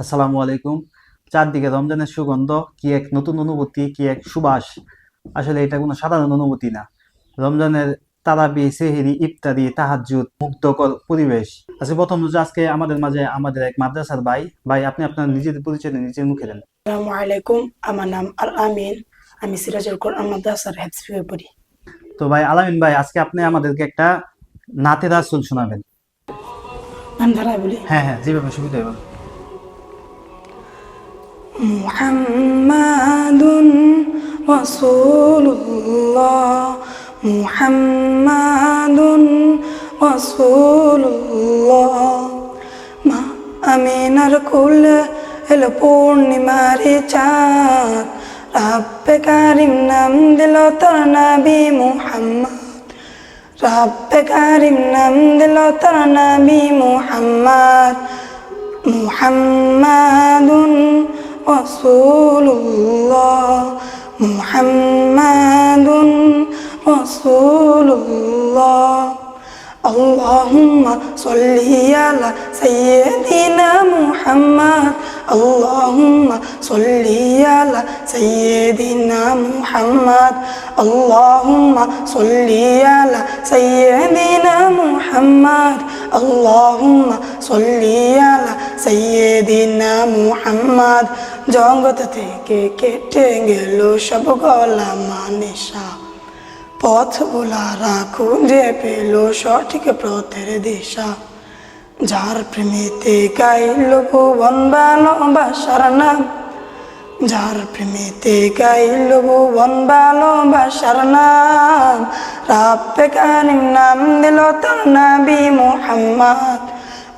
আসসালামু আলাইকুম। চারদিকে রমজানের সুগন্ধ কি এক নতুন অনুভূতি কি এক সুবাস। আসলে এটা কোনো সাধারণ অনুভূতি না। রমজানের তারাবি সেহেরি ইফতারি তাহাজ্জুদ মুগ্ধকর পরিবেশ। আচ্ছা প্রথম যে আজকে আমাদের মাঝে আমাদের এক মাদ্রাসার ভাই। ভাই আপনি আপনার নিজের পরিচয় নিজের মুখে দেন। আসসালামু আলাইকুম। আমার নাম আল আমিন। আমি সিরাজুল কোরআন মাদ্রাসার হেফসিফে পড়ি। তো ভাই আলামিন ভাই আজকে আপনি আমাদেরকে একটা নাতে রাসুল শোনাবেন। আমি ধারায় বলি? হ্যাঁ হ্যাঁ যেভাবে সুবিধা হবে মুহাম্মাদুন রাসূলুল্লাহ মুহাম্মাদুন রাসূলুল্লাহ। মা আমিনার কোলে এলো পূর্ণিমারি চাঁদ, রাব্বে কারিম নাম দিল তোর নবী মুহাম্মদ। রাব্বে কারিম নাম দিল তোর নবী মুহাম্মদ। মুহাম্মাদুন رسول الله محمد رسول الله اللهم صل على سيدنا محمد اللهم صل على سيدنا محمد اللهم صل على سيدنا محمد আল্লাহুম্মা সাল্লি আলা সাইয়্যিদিনা মুহাম্মদ জগৎ থেকে কেটে গেল সব গলা মানিশা পথ বোলারা খুঁজে পেল সঠিক পথের দিশা যার প্রেমিতে গাইল ভুবন বানো বাসার নাম যার প্রেমেতে গাইল ভুবন ভালোবাসার নাম, রাব্বে কারিম নাম দিল তার নাবি মুহাম্মদ,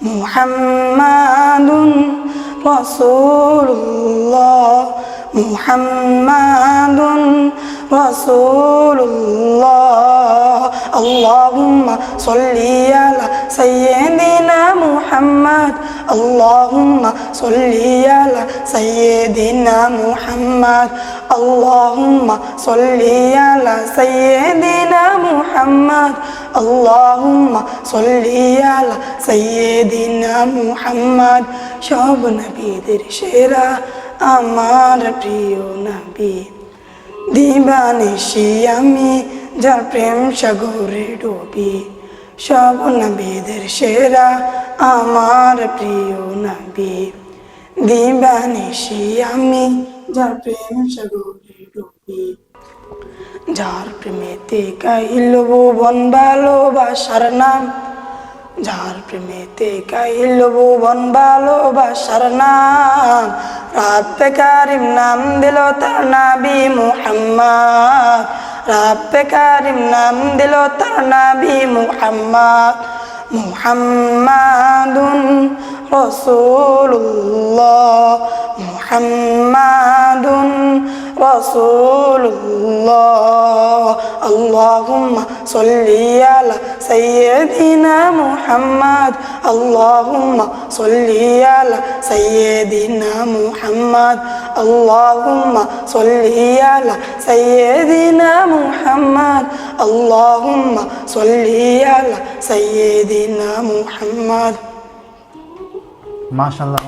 মুহাম্মাদুন রসুল্লাহ মুহাম্মাদুন রাসূলুল্লাহ। আল্লাহুম্মা সাল্লি আলা সাইয়্যিদিনা মুহাম্মদ আল্লাহুম্মা সাল্লি আলা সাইয়্যিদিনা মুহাম্মদ আল্লাহুম্মা সাল্লি আলা সাইয়্যিদিনা মুহাম্মদ আল্লাহুম্মা সাল্লি আলা সাইয়্যিদিনা মুহাম্মদ সব নবীদের সেরা আমার প্রিয় নবী দিবানিশি আমি যার প্রেম সাগরে ডুবি, সব নবীদের সেরা আমার প্রিয় নবী। দিবানিশি আমি, যার প্রেম সাগরে ডুবি। যার প্রেমেতে গাইল ভুবন ভালোবাসার নাম, যার প্রেমেতে গাইল ভুবন ভালোবাসার নাম রাব্বে কারিম নাম দিল তার নাবি মুহাম্মদ। রাব্বে কারিম নাম দিল তার নাবি মুহাম্মদ, মুহাম্মাদুন রাসূলুল্লাহ মুহাম্মাদুন রাসূলুল্লাহ। আল্লাহুম্মা সাল্লি আলা সাইয়্যিদিনা মুহাম্মদ, আল্লাহুম্মা সাল্লি আলা সাইয়্যিদিনা মুহাম্মদ আল্লাহুম্মা সাল্লি আলা সাইয়্যিদিনা মুহাম্মদ আল্লাহুম্মা সাল্লি আলা সাইয়্যিদিনা মুহাম্মদ মাশাআল্লাহ